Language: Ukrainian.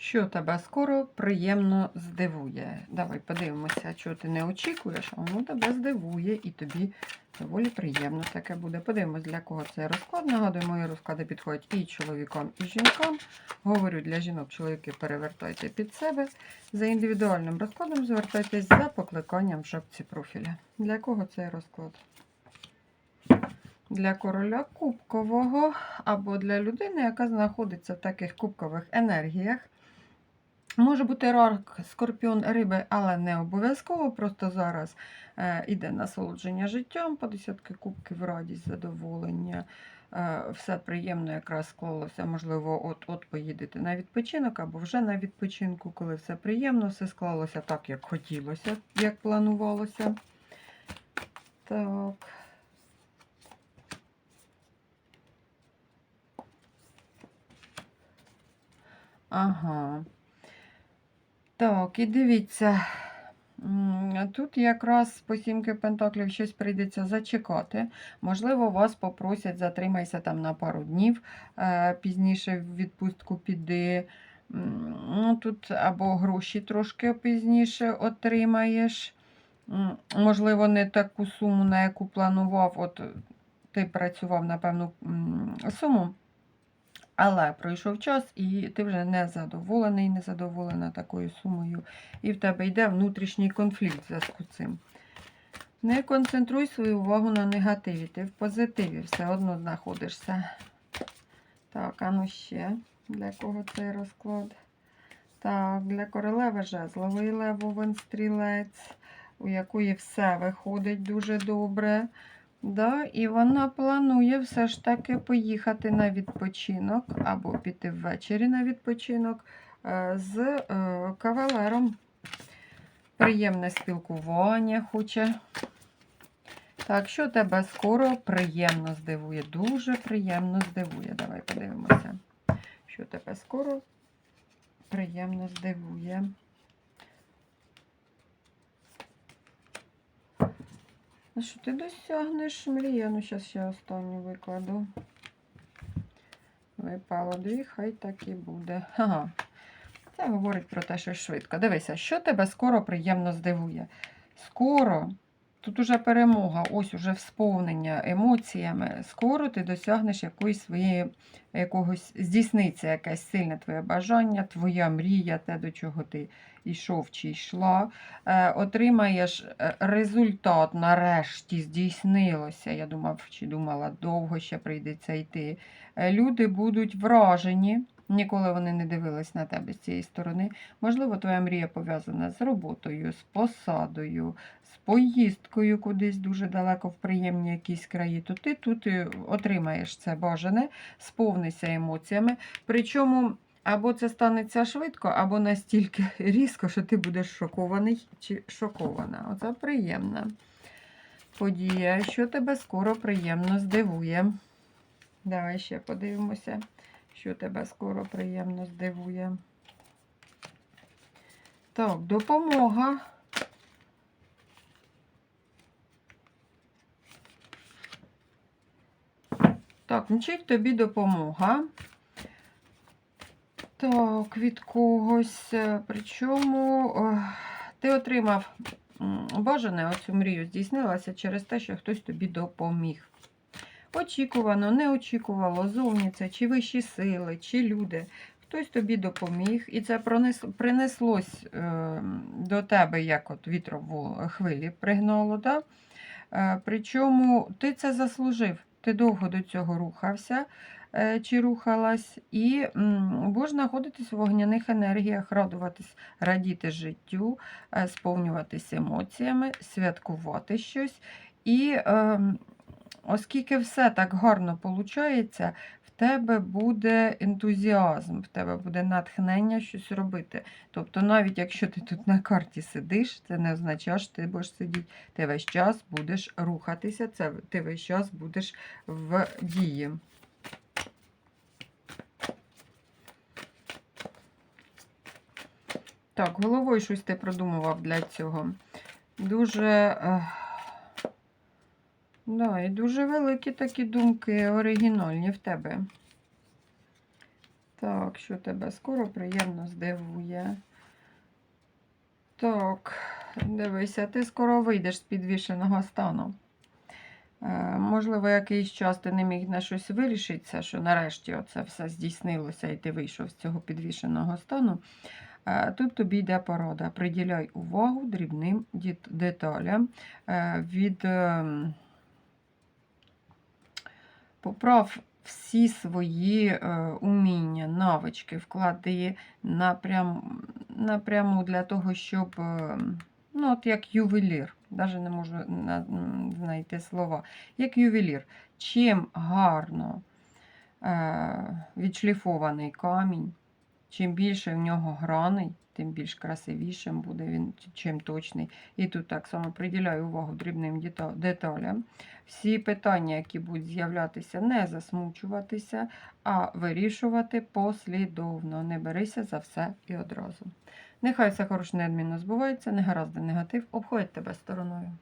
Що тебе скоро приємно здивує. Давай подивимося, чого ти не очікуєш, а воно тебе здивує і тобі доволі приємно таке буде. Подивимось, для кого цей розклад. Нагадую, мої розклади підходять і чоловікам, і жінкам. Говорю для жінок, чоловіки перевертайте під себе. За індивідуальним розкладом звертайтесь за покликанням в шапці профіля. Для кого цей розклад? Для короля кубкового або для людини, яка знаходиться в таких кубкових енергіях. Може бути рак, скорпіон, риби, але не обов'язково. Просто зараз е, іде насолодження життям, по десятки кубків, радість, задоволення. Е, все приємно якраз склалося. Можливо, от-от поїдете на відпочинок або вже на відпочинку, коли все приємно, все склалося так, як хотілося, як планувалося. Так. Ага. Так, і дивіться. Тут якраз по сімки пентаклів щось прийдеться зачекати. Можливо, вас попросять, затримайся там на пару днів, е, пізніше в відпустку піди. Ну, тут або гроші трошки пізніше отримаєш. Можливо, не таку суму, на яку планував. От ти працював на певну суму. Але пройшов час, і ти вже не задоволений, не задоволена такою сумою. І в тебе йде внутрішній конфлікт в зв'язку з цим. Не концентруй свою увагу на негативі. Ти в позитиві все одно знаходишся. Так, а ну ще для кого цей розклад? Так, для королеви жезловий левовин стрілець, у якої все виходить дуже добре. Да, і вона планує все ж таки поїхати на відпочинок або піти ввечері на відпочинок е, з е, кавалером. Приємне спілкування хоче. Так, що тебе скоро приємно здивує, дуже приємно здивує. Давай подивимося, що тебе скоро приємно здивує. А що ти досягнеш мрія? Ну, зараз ще останню викладу. Випало дві, хай так і буде. Ага. Це говорить про те, що швидко. Дивися, що тебе скоро приємно здивує. Скоро, тут уже перемога, ось уже всповнення емоціями. Скоро ти досягнеш якоїсь своєї, якогось здійсниться якесь сильне твоє бажання, твоя мрія, те, до чого ти йшов чи йшла. Е, отримаєш е, результат, нарешті здійснилося. Я думав, чи думала, довго ще прийдеться йти. Е, Люди будуть вражені. Ніколи вони не дивились на тебе з цієї сторони. Можливо, твоя мрія пов'язана з роботою, з посадою, з поїздкою кудись дуже далеко в приємні якісь краї. То ти тут е, отримаєш це бажане, сповнися емоціями. Причому або це станеться швидко, або настільки різко, що ти будеш шокований чи шокована. Оце приємна подія, що тебе скоро приємно здивує. Давай ще подивимося, що тебе скоро приємно здивує. Так, допомога. Так, мчить тобі допомога. Так, від когось. е, Причому е, ти отримав бажане, оцю мрію здійснилася через те, що хтось тобі допоміг. Очікувано, не очікувало, зовні це, чи вищі сили, чи люди. Хтось тобі допоміг, і це принеслось е, до тебе, як от вітром в хвилі пригнало. Да? Е, причому ти це заслужив. Ти довго до цього рухався е, чи рухалась, і будеш знаходитись в вогняних енергіях, радуватись, радіти життю, сповнюватись емоціями, святкувати щось. І е, оскільки все так гарно виходить, в тебе буде ентузіазм, в тебе буде натхнення щось робити. Тобто, навіть якщо ти тут на карті сидиш, це не означає, що ти будеш сидіти. Ти весь час будеш рухатися, це ти весь час будеш в дії. Так, головою щось ти продумував для цього. Дуже. Да, і дуже великі такі думки, оригінальні в тебе. Так, що тебе скоро приємно здивує. Так, дивися, ти скоро вийдеш з підвішеного стану. Е, можливо, якийсь час ти не міг на щось вирішитися, що нарешті оце все здійснилося і ти вийшов з цього підвішеного стану. Е, Тут тобі йде порада. Приділяй увагу дрібним деталям. Е, Від ем, поправ всі свої е, уміння, навички, вклади напрям, напряму для того, щоб, е, ну, от як ювелір, навіть не можу на- знайти слова, як ювелір. Чим гарно е, відшліфований камінь, чим більше в нього граней, тим більш красивішим буде він, чим точний. І тут так само приділяю увагу дрібним деталям. Всі питання, які будуть з'являтися, не засмучуватися, а вирішувати послідовно. Не берися за все і одразу. Нехай все хороше неодмінно збувається, негаразди негатив обходить тебе стороною.